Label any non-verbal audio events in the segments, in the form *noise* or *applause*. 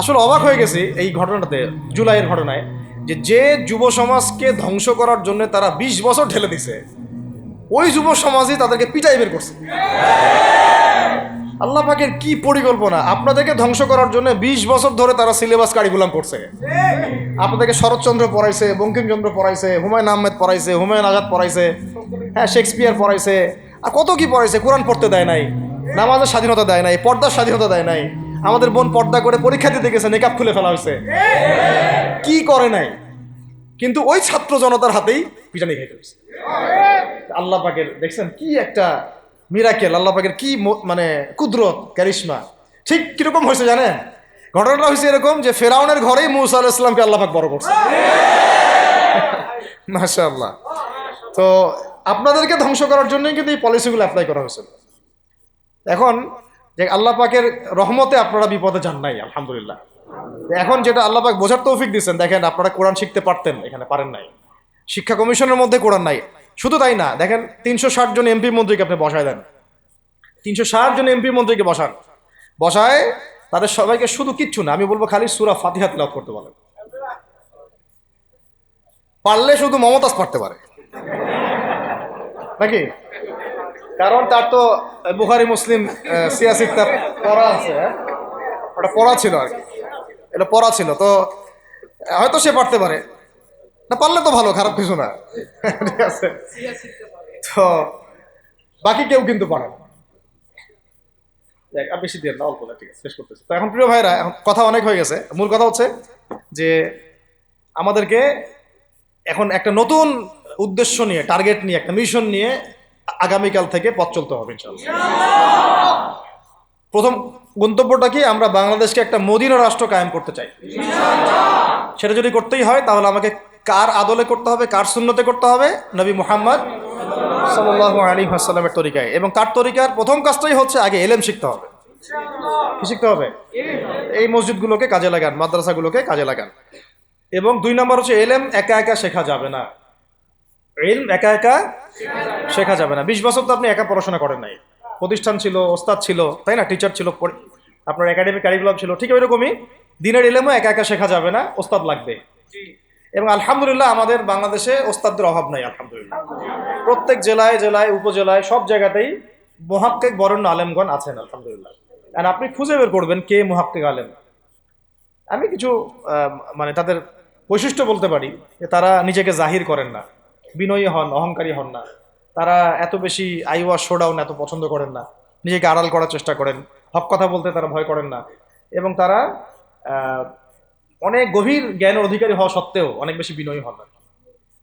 আসলে অবাক হয়ে গেছি এই ঘটনাটাতে, জুলাইয়ের ঘটনায়, যে যে যুব সমাজকে ধ্বংস করার জন্য তারা বিশ বছর ঠেলে দিছে, ওই যুব সমাজই তাদেরকে পিটাই বের করছে। আল্লাহ পাকের কি পরিকল্পনা? আপনাদেরকে ধ্বংস করার জন্য বিশ বছর ধরে তারা সিলেবাস কারিকুলাম করছে। আপনাদেরকে শরৎচন্দ্র পড়াইছে, বঙ্কিমচন্দ্র পড়াইছে, হুমায়ুন আহমেদ পড়াইছে, হুমায়ুন আজাদ পড়াইছে হ্যাঁ শেক্সপিয়ার পড়াইছে, আর কত কি পড়াইছে? কোরআন পড়তে দেয় নাই, নামাজের স্বাধীনতা দেয় নাই, পর্দার স্বাধীনতা দেয় নাই। আমাদের বোন পর্দা করে পরীক্ষা দিতে গেছে মেকআপ খুলে ফেলা হয়েছে। কি করে নাই? কিন্তু ওই ছাত্র জনতার হাতেই পিটানি খাইতে হয়েছে আল্লাহ পাকের দেখছেন কি একটা মিরাকেল আল্লাহ পাকের কি মানে কুদরত ক্যারিশমা ঠিক কীরকম হয়েছে জানেন? ঘটনাটা হয়েছে এরকম যে ফেরাউনের ঘরেই মুসা আলাহ ইসলামকে আল্লাহ পাক বড় করছে। মাশা আল্লাহ তো আপনাদেরকে ধ্বংস করার জন্যই কিন্তু এই পলিসিগুলো অ্যাপ্লাই করা হয়েছিল এখন যে আল্লাহ পাকের রহমতে আপনারা বিপদে যান নাই, আলহামদুলিল্লাহ। এখন যেটা আল্লাহ পাক বোঝার তৌফিক দিচ্ছেন দেখেন আপনারা কোরআন শিখতে পারতেন, এখানে পারেন নাই। শিক্ষা কমিশনের মধ্যে কোরআন নাই। শুধু তাই না, দেখেন তিনশো ষাট জন এমপি মন্ত্রীকে আপনি বসায় দেন। তিনশো ষাট জন এমপি মন্ত্রীকে বসান। বসায়, তাদের সবাইকে শুধু কিচ্ছু না, আমি বলব খালি সুরা ফাতিহা তিলাওয়াত করতে বলেন। পারলে শুধু মমতাজ পারতে পারে। নাকি? কারণ তার তো বুখারি মুসলিম আহ, সিয়াসিক তার পড়া আছে হ্যাঁ? ওটা পড়া ছিল আর কি। এটা পড়া ছিল তো হয়তো সে পারতে পারে। না পারলে তো ভালো খারাপ কিছু না। ঠিক আছে। তো বাকি কেউ কিন্তু পারে না। আর বেশি দিয়ে না অল্প না, ঠিক আছে শেষ করতেছি। তো এখন প্রিয় ভাইরা এখন কথা অনেক হয়ে গেছে। মূল কথা হচ্ছে যে আমাদেরকে এখন একটা নতুন উদ্দেশ্য নিয়ে টার্গেট নিয়ে একটা মিশন নিয়ে আগামীকাল থেকে পথ চলতে হবে প্রথম গন্তব্যটা কি? আমরা বাংলাদেশকে একটা মদিনা রাষ্ট্র কায়েম করতে চাই। সেটা যদি করতেই হয় তাহলে আমাকে কার আদলে করতে হবে কার শূন্যতে করতে হবে? নবী মুহাম্মদ সাল্লাহ আলী হাসাল্লামের তরিকায়। এবং তার তরিকার প্রথম কাজটাই হচ্ছে আগে এলেম শিখতে হবে। কি শিখতে হবে? এই মসজিদগুলোকে কাজে লাগান মাদ্রাসাগুলোকে কাজে লাগান। এবং দুই নম্বর হচ্ছে এলেম একা একা শেখা যাবে না। এলম একা একা শেখা যাবে না। বিশ বছর তো আপনি একা পড়াশোনা করেন নাই। প্রতিষ্ঠান ছিল, ওস্তাদ ছিল, তাই না? টিচার ছিল আপনার একাডেমিক কারিকুলাম ছিল। ঠিক ওইরকমই দিনের এলেমও একা একা শেখা যাবে না, ওস্তাদ লাগবে। এবং আলহামদুলিল্লাহ আমাদের বাংলাদেশে ওস্তাদদের অভাব নাই, আলহামদুলিল্লাহ। প্রত্যেক জেলায় জেলায়, উপজেলায়, সব জায়গাতেই মহাক্কেক বরেণ্য আলেমগণ আছেন, আলহামদুলিল্লাহ। আর আপনি খুঁজে বের করবেন কে মহাক্কেক আলেম। আমি কিছু মানে তাদের বৈশিষ্ট্য বলতে পারি যে তারা নিজেকে জাহির করেন না। বিনয়ী হন, অহংকারী হন না। তারা এত বেশি আইওয়া শোডাউন এত পছন্দ করেন না। নিজেকে আড়াল করার চেষ্টা করেন, হক কথা বলতে তারা ভয় করেন না। এবং তারা অনেক গভীর জ্ঞানের অধিকারী হওয়া সত্ত্বেও অনেক বেশি বিনয়ী হন না।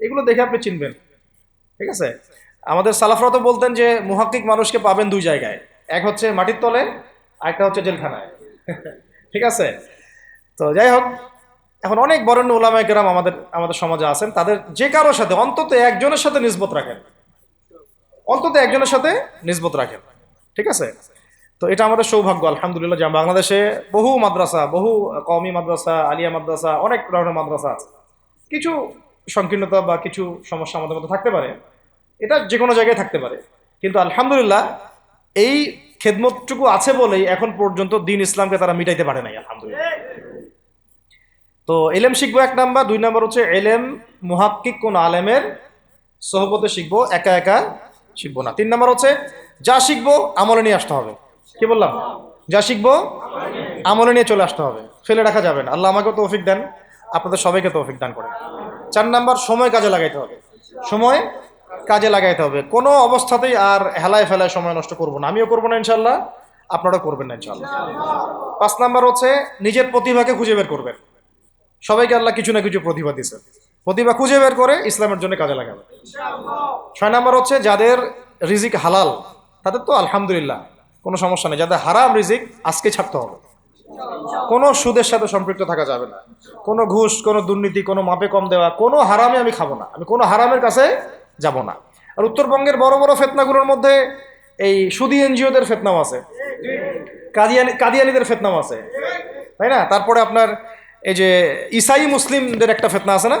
এগুলো দেখে আপনি চিনবেন, ঠিক আছে? আমাদের সালাফরা তো বলতেন যে মুহাক্কিক মানুষকে পাবেন দুই জায়গায়, এক হচ্ছে মাটির তলে, আরেকটা হচ্ছে জেলখানায়। *laughs* ঠিক আছে? তো যাই হোক এখন অনেক বরেণ্য ওলামায় কেরাম আমাদের আমাদের সমাজে আছেন, তাদের যে কারোর সাথে অন্তত একজনের সাথে নিসবত রাখেন। অন্তত একজনের সাথে নিসবত রাখেন। ঠিক আছে? তো এটা আমাদের সৌভাগ্য, আলহামদুলিল্লাহ, যে বাংলাদেশে বহু মাদ্রাসা, বহু কওমি মাদ্রাসা, আলিয়া মাদ্রাসা, অনেক ধরনের মাদ্রাসা আছে। কিছু সংকীর্ণতা বা কিছু সমস্যা আমাদের মধ্যে থাকতে পারে। এটা যে কোনো জায়গায় থাকতে পারে। কিন্তু আলহামদুলিল্লাহ, এই খেদমতটুকু আছে বলেই এখন পর্যন্ত দিন ইসলামকে তারা মিটাইতে পারে নাই, আলহামদুলিল্লাহ। তো এলেম শিখব এক নাম্বার, দুই নাম্বার হচ্ছে এলেম মুহাক্কিক কোন আলেমের সহবতে শিখব, একা একা শিখব না। তিন নাম্বার হচ্ছে যা শিখব আমলে নিয়ে আসতে হবে। কি বললাম? যা শিখব আমলে নিয়ে চলে আসতে হবে। ফেলে রাখা যাবে না। আল্লাহ আমাকে তৌফিক দেন, আপনাদের সবাইকে তৌফিক দান করেন। চার নাম্বার, সময় কাজে লাগাইতে হবে। সময় কাজে লাগাইতে হবে। কোনো অবস্থাতেই আর হেলায় ফেলায় সময় নষ্ট করব না। আমিও করব না ইনশাল্লাহ আপনারাও করবেন না ইনশাল্লাহ পাঁচ নাম্বার হচ্ছে নিজের প্রতিভাকে খুঁজে বের করবেন। সবাইকে আল্লাহ কিছু না কিছু প্রতিভা দিছে প্রতিভা খুঁজে বের করে ইসলামের জন্য কাজে লাগাবে। ছয় নম্বর হচ্ছে, যাদের রিজিক হালাল, তাদের তো আলহামদুলিল্লাহ, কোনো সমস্যা নেই। যাদের হারাম রিজিক, আজকে ছাড়তে হবে। কোনো সুদের সাথে সম্পৃক্ত থাকা যাবে না। কোনো ঘুষ, কোনো দুর্নীতি, কোনো মাপে কম দেওয়া, কোনো হারামে আমি খাব না। আমি কোনো হারামের কাছে যাব না। আর উত্তরবঙ্গের বড় বড় ফেতনাগুলোর মধ্যে এই সুদি এনজিওদের ফেতনাও আছে। কাদিয়ানি কাদিয়ানিদের ফেতনাও আছে। তাই না? তারপরে আপনার এই যে ইসাই মুসলিমদের একটা ফেতনা আছে না?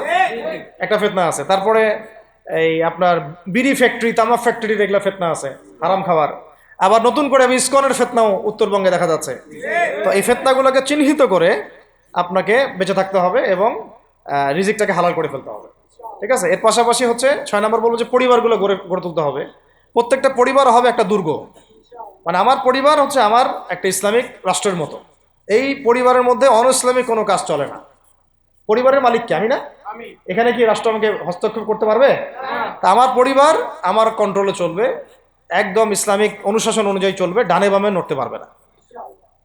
একটা ফেতনা আছে। তারপরে এই আপনার বিড়ি ফ্যাক্টরি তামাক ফ্যাক্টরি এগুলা ফেতনা আছে, হারাম খাবার। আবার নতুন করে আমি ইস্কনের ফেতনাও উত্তরবঙ্গে দেখা যাচ্ছে। তো এই ফেতনাগুলোকে চিহ্নিত করে আপনাকে বেঁচে থাকতে হবে এবং রিজিকটাকে হালাল করে ফেলতে হবে। ঠিক আছে? এর পাশাপাশি হচ্ছে, ছয় নম্বর বলব যে পরিবারগুলো গড়ে গড়ে তুলতে হবে। প্রত্যেকটা পরিবার হবে একটা দুর্গ। মানে আমার পরিবার হচ্ছে আমার একটা ইসলামিক রাষ্ট্রের মতো। এই পরিবারের মধ্যে অন ইসলামিক কোনো কাজ চলে না। পরিবারের মালিক কি? আমি না? এখানে কি রাষ্ট্র আমাকে হস্তক্ষেপ করতে পারবে? তা আমার পরিবার আমার কন্ট্রোলে চলবে একদম ইসলামিক অনুশাসন অনুযায়ী চলবে ডানে বামে নড়তে পারবে না।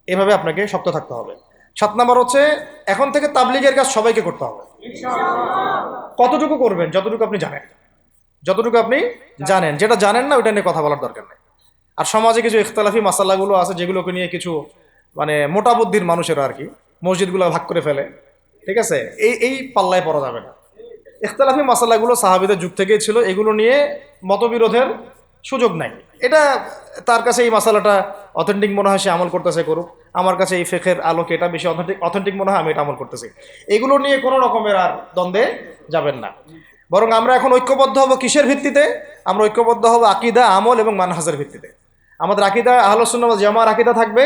এভাবে আপনাকে শক্ত থাকতে হবে। সাত নম্বর হচ্ছে এখন থেকে তাবলিগের কাজ সবাইকে করতে হবে। কতটুকু করবেন যতটুকু আপনি জানেন। যতটুকু আপনি জানেন। যেটা জানেন না ওইটা নিয়ে কথা বলার দরকার নেই। আর সমাজে কিছু ইখতলাফি মাসাল্লাগুলো আছে যেগুলোকে নিয়ে কিছু মানে মোটা বুদ্ধির মানুষেরা আর কি, মসজিদগুলো ভাগ করে ফেলে, ঠিক আছে? এই এই পাল্লায় পড়া যাবে না। ইখতলাফি মাসাল্লাগুলো সাহাবিদের যুগ থেকেই ছিল, এগুলো নিয়ে মতবিরোধের সুযোগ নাই। এটা তার কাছে এই মশালাটা অথেন্টিক মনে হয় সে আমল করতেছে করুক। আমার কাছে এই ফেকের আলোকে এটা বেশি অথেন্টিক অথেন্টিক মনে হয় আমি এটা আমল করতেছি। এগুলো নিয়ে কোনো রকমের আর দ্বন্দ্বে যাবেন না। বরং আমরা এখন ঐক্যবদ্ধ হব কিসের ভিত্তিতে? আমরা ঐক্যবদ্ধ হব আকিদা, আমল এবং মানহাজের ভিত্তিতে। আমাদের আকিদা আহলসুন্নাম জামার আকিদা থাকবে।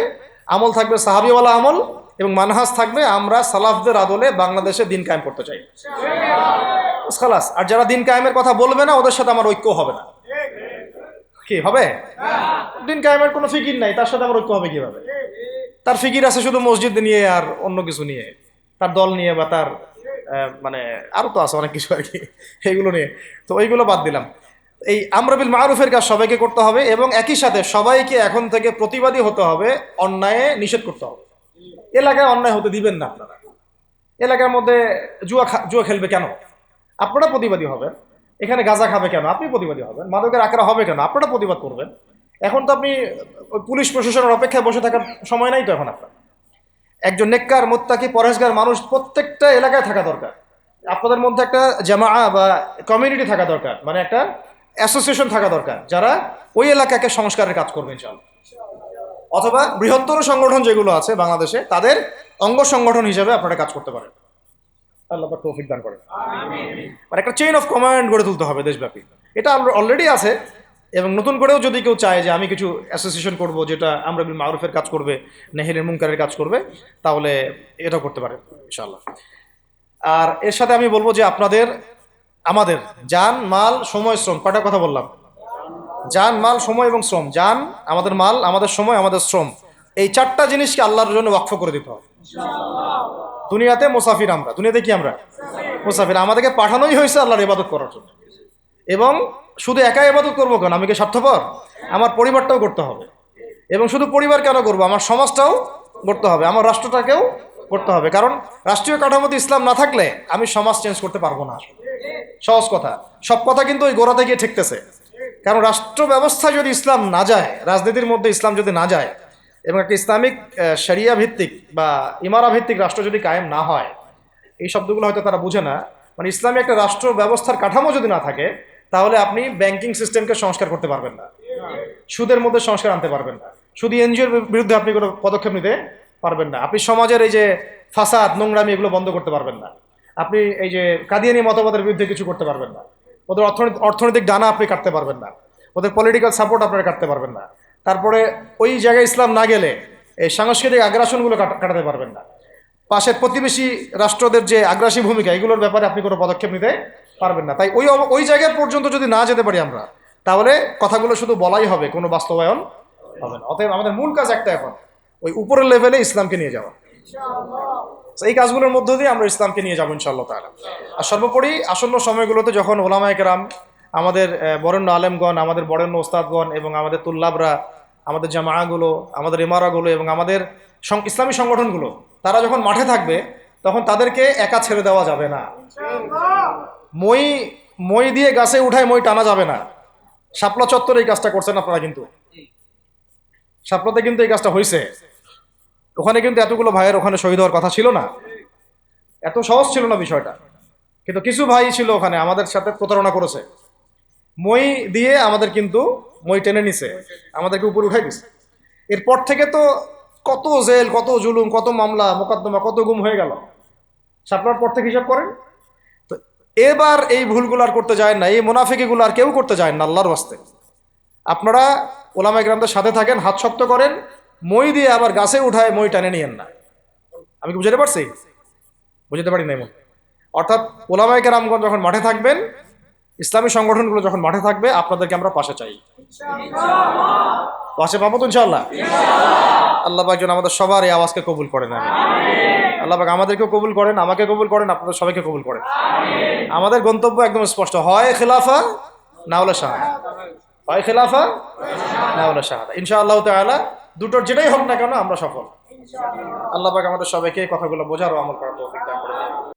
আমল থাকবে সাহাবিওয়ালা আমল এবং মানহাজ থাকবে আমরা সালাফদের আদলে বাংলাদেশে দিন কায়েম করতে চাই। খালাস, আর যারা দিন কায়েমের কথা বলবে না, ওদের সাথে আমার ঐক্য হবে না। কি হবে দিন কায়েমের কোনো ফিকির নাই, তার সাথে আমার ঐক্য হবে কীভাবে? তার ফিকির আছে শুধু মসজিদ নিয়ে আর অন্য কিছু নিয়ে, তার দল নিয়ে বা তার মানে আরও তো আছে অনেক কিছু আর কি, এইগুলো নিয়ে। তো ওইগুলো বাদ দিলাম। এই আমরাবিল মারুফের কাজ সবাইকে করতে হবে এবং একই সাথে সবাইকে এখন থেকে প্রতিবাদী হতে হবে, অন্যায়ে নিষেধ করতে হবে। এলাকায় অন্যায় হতে দিবেন না আপনারা। এলাকার মধ্যে জুয়া জুয়া খেলবে কেন? আপনারা প্রতিবাদী হবেন। এখানে গাঁজা খাবে কেন? আপনি প্রতিবাদী হবেন। মাদকের আকারা হবে কেন? আপনারা প্রতিবাদ করবেন। এখন তো আপনি পুলিশ প্রশাসনের অপেক্ষায় বসে থাকার সময় নাই তো এখন আপনার। একজন নেককার, মোত্তাকি পরেশগার মানুষ প্রত্যেকটা এলাকায় থাকা দরকার। আপনাদের মধ্যে একটা জামা বা কমিউনিটি থাকা দরকার। মানে একটা অ্যাসোসিয়েশন থাকা দরকার, যারা ওই এলাকাকে সংস্কারের কাজ করবে ইনশাল্লাহ অথবা বৃহত্তর সংগঠন যেগুলো আছে বাংলাদেশে, তাদের অঙ্গ সংগঠন হিসেবে আপনারা কাজ করতে পারেন। আল্লাহ তৌফিক দান করেন। মানে একটা চেইন অফ কমান্ড গড়ে তুলতে হবে দেশব্যাপী। এটা অলরেডি আছে, এবং নতুন করেও যদি কেউ চায় যে আমি কিছু অ্যাসোসিয়েশন করব, যেটা আমরা মারুফের কাজ করবে নেহেলের মুনকারের কাজ করবে, তাহলে এটা করতে পারে ইনশাআল্লাহ। আর এর সাথে আমি বলব যে আপনাদের আমাদের যান মাল, সময়, শ্রম কটা কথা বললাম? যান মাল, সময় এবং শ্রম। যান আমাদের মাল, আমাদের সময়, আমাদের শ্রম। এই চারটা জিনিসকে আল্লাহর জন্য ওয়াকফ করে দিতে হবে। দুনিয়াতে মুসাফির আমরা। দুনিয়াতে কি আমরা? মুসাফির। আমাদেরকে পাঠানোই হয়েছে আল্লাহর ইবাদত করার জন্য। এবং শুধু একা ইবাদত করব কেন? আমি কি স্বার্থপর? আমার পরিবারটাও করতে হবে। এবং শুধু পরিবার কেন করব? আমার সমাজটাও করতে হবে। আমার রাষ্ট্রটাকেও করতে হবে। কারণ রাষ্ট্রীয় কাঠামোতে ইসলাম না থাকলে আমি সমাজ চেঞ্জ করতে পারব না। সহজ কথা। সব কথা কিন্তু ওই গোড়াতে গিয়ে ঠেকতেছে। কারণ রাষ্ট্র ব্যবস্থা যদি ইসলাম না যায়, রাজনীতির মধ্যে ইসলাম যদি না যায়, এবং একটা ইসলামিক শরিয়া ভিত্তিক বা ইমারা ভিত্তিক রাষ্ট্র যদি কায়েম না হয়, এই শব্দগুলো হয়তো তারা বুঝে না। মানে ইসলামী একটা রাষ্ট্র ব্যবস্থার কাঠামো যদি না থাকে, তাহলে আপনি ব্যাংকিং সিস্টেমকে সংস্কার করতে পারবেন না। সুদের মধ্যে সংস্কার আনতে পারবেন না। শুধু এনজিওর বিরুদ্ধে আপনি কোনো পদক্ষেপ নিতে পারবেন না। আপনি সমাজের এই যে ফাসাদ, নোংরামি এগুলো বন্ধ করতে পারবেন না। আপনি এই যে কাদিয়ানি মতবাদের বিরুদ্ধে কিছু করতে পারবেন না। ওদের অর্থনৈতিক অর্থনৈতিক ডানা আপনি কাটতে পারবেন না। ওদের পলিটিক্যাল সাপোর্ট আপনারা কাটতে পারবেন না। তারপরে ওই জায়গায় ইসলাম না গেলে এই সাংস্কৃতিক আগ্রাসনগুলো কাটা- কাটাতে পারবেন না। পাশের প্রতিবেশী রাষ্ট্রদের যে আগ্রাসী ভূমিকা, এগুলোর ব্যাপারে আপনি কোনো পদক্ষেপ নিতে পারবেন না। তাই ওই ওই জায়গা পর্যন্ত যদি না যেতে পারি আমরা, তাহলে কথাগুলো শুধু বলাই হবে, কোনো বাস্তবায়ন হবে না। অতএব আমাদের মূল কাজ একটা এখন, ওই উপরের লেভেলে ইসলামকে নিয়ে যাওয়া। এই কাজগুলোর মধ্য দিয়ে আমরা ইসলামকে নিয়ে যাব ইনশাআল্লাহ তাআলা। আর সর্বোপরি আসন্ন সময়গুলোতে যখন ওলামায়ে কেরাম আমাদের বরেণ্য আলেমগণ আমাদের বরেণ্য ওস্তাদগণ এবং আমাদের তুল্লাবরা আমাদের জামাগুলো আমাদের ইমারাগুলো এবং আমাদের ইসলামী সংগঠনগুলো তারা যখন মাঠে থাকবে তখন তাদেরকে একা ছেড়ে দেওয়া যাবে না। মই মই দিয়ে গাছে উঠায় মই টানা যাবে না। শাপলা চত্বর এই কাজটা করছেন আপনারা কিন্তু। শাপলাতে কিন্তু এই কাজটা হয়েছে ওখানে কিন্তু এতগুলো ভাইয়ের ওখানে শহীদ হওয়ার কথা ছিল না। এত সহজ ছিল না বিষয়টা। কিন্তু কিছু ভাই ছিল ওখানে, আমাদের সাথে প্রতারণা করেছে। মই দিয়ে আমাদের কিন্তু মই টেনে নিছে, আমাদেরকে উপরে উঠাই দিছে। এরপর থেকে তো কত জেল, কত জুলুম, কত মামলা, মোকদ্দমা, কত গুম হয়ে গেল। সাপলার পর থেকে হিসাব করেন। তো এবার এই ভুলগুলো আর করতে যায় না, এই মুনাফিকিগুলো আর কেউ করতে যায় না, আল্লাহর বাস্তে আপনারা ওলামা গ্রামদের সাথে থাকেন, হাত শক্ত করেন মই দিয়ে আবার গাছে উঠায় মই টানে নিয়েন না। আমি কি বুঝাতে পারছি? বুঝাতে পারি না এমন অর্থাৎ ওলামায় কেরামগঞ্জ যখন মাঠে থাকবেন, ইসলামী সংগঠনগুলো যখন মাঠে থাকবে, আপনাদেরকে আমরা পাশে চাই। পাশে পাবো তো ইনশাল্লাহ আল্লাহ পাক যেন আমাদের সবার এই আওয়াজকে কবুল করেন আমি আল্লাহ পাক আমাদেরকেও কবুল করেন, আমাকে কবুল করেন, আপনাদের সবাইকে কবুল করেন। আমাদের গন্তব্য একদম স্পষ্ট, হয় খেলাফা, না হলে শাহাদা। হয় খেলাফা, না হলে শাহাদা। ইনশাআল্লাহ তাআলা দুটোর যেটাই হোক না কেন আমরা সফল আল্লাহ পাক আমাদের সবাইকে এই কথাগুলো বোঝারও আমার আমল করার তৌফিক দান করুন।